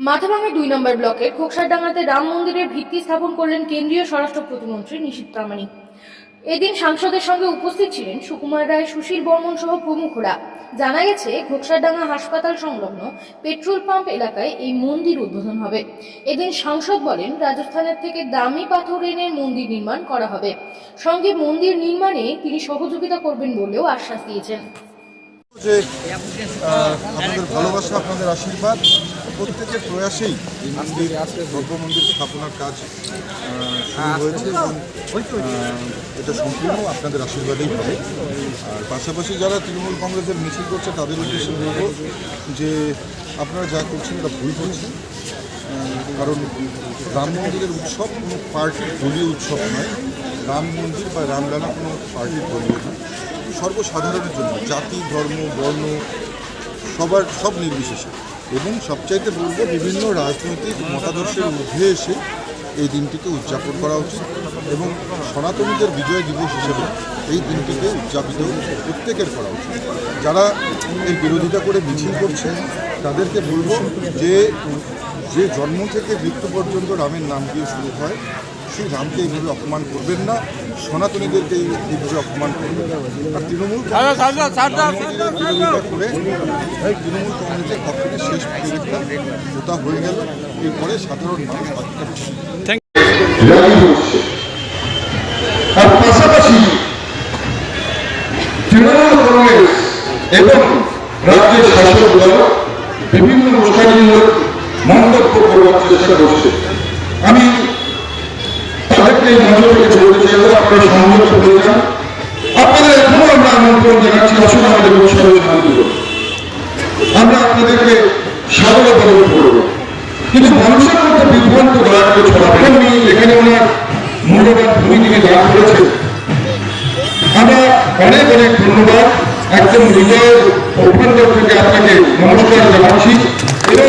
মাথাভাঙা দুই নম্বর ব্লকের খোকসারডাঙ্গাতে রাম মন্দিরের ভিত্তি স্থাপন করলেন কেন্দ্রীয় স্বরাষ্ট্র প্রতিমন্ত্রী নিশীত প্রামাণিক। এদিন সাংসদের সঙ্গে উপস্থিত ছিলেন সুকুমার রায়, সুশীল বর্মন সহ প্রমুখরা। জানা গেছে ঘোকসারডাঙ্গা হাসপাতাল সংলগ্ন পেট্রোল পাম্প এলাকায় এই মন্দির উদ্বোধন হবে। এদিন সাংসদ বলেন, রাজস্থানের থেকে দামি পাথর এনে মন্দির নির্মাণ করা হবে। সঙ্গে মন্দির নির্মাণে তিনি সহযোগিতা করবেন বলেও আশ্বাস দিয়েছেন। যে আপনাদের ভালোবাসা, আপনাদের আশীর্বাদ প্রত্যেকের প্রয়াসেই এই মন্দির ভব্য মন্দির স্থাপনার কাজ শুরু হয়েছে এবং এটা সম্পূর্ণ আপনাদের আশীর্বাদেই হবে। আর পাশাপাশি যারা তৃণমূল কংগ্রেসের মিছিল করছে তাদের উদ্দেশ্যে বলব যে আপনারা যা করছেন এটা ভুল করছেন। কারণ রাম মন্দিরের উৎসব কোনো পার্টির দলীয় উৎসব নয়। রাম মন্দির বা রামলালা কোনো পার্টির দলীয় নয় সর্বসাধারণের জন্য জাতি ধর্ম বর্ণ সবার সব নির্বিশেষে। এবং সবচাইতে বলব বিভিন্ন রাজনৈতিক মতাদর্শের মধ্যে এসে এই দিনটিকে উদযাপন করা উচিত এবং সনাতনীদের বিজয় দিবস হিসেবে এই দিনটিকে উদযাপিত প্রত্যেকের করা উচিত যারা এর বিরোধিতা করে মিছিল করছে তাদেরকে বলব যে যে জন্ম থেকে মৃত্যু পর্যন্ত রামের নাম দিয়ে শুরু হয় সেই রামকে এইভাবে অপমান করবেন না। সনাতনীদেরকে এইভাবে অপমান করবেন আর তৃণমূল করে তৃণমূল কংগ্রেসের পক্ষ থেকে শেষ পরীক্ষা ওটা হয়ে গেল। এরপরে সাধারণ মানুষ বাকিটা আর পাশাপাশি তৃণমূল কংগ্রেস এবং রাজ্যের শাসক দল বিভিন্ন অনুষ্ঠানমূলক মন্তব্য করবার চেষ্টা করছে আমি তাদেরকে আপনারা সংযত হয়ে যান। আপনাদের এখনও আমরা আমন্ত্রণ জানাচ্ছি, আসুন আমাদের উৎসবে শান্তি হোক। আমরা আপনাদেরকে বরণ করব। কিন্তু মানুষের মধ্যে বিভ্রান্ত দয়া করে ছড়াবে এখানে ওনার মূল্যবান ভূমিটিকে দান করেছে আমরা অনেক অনেক ধন্যবাদ। একদম হৃদয়ের অভ্যন্তর থেকে আপনাকে নমস্কার জানাচ্ছি। এবং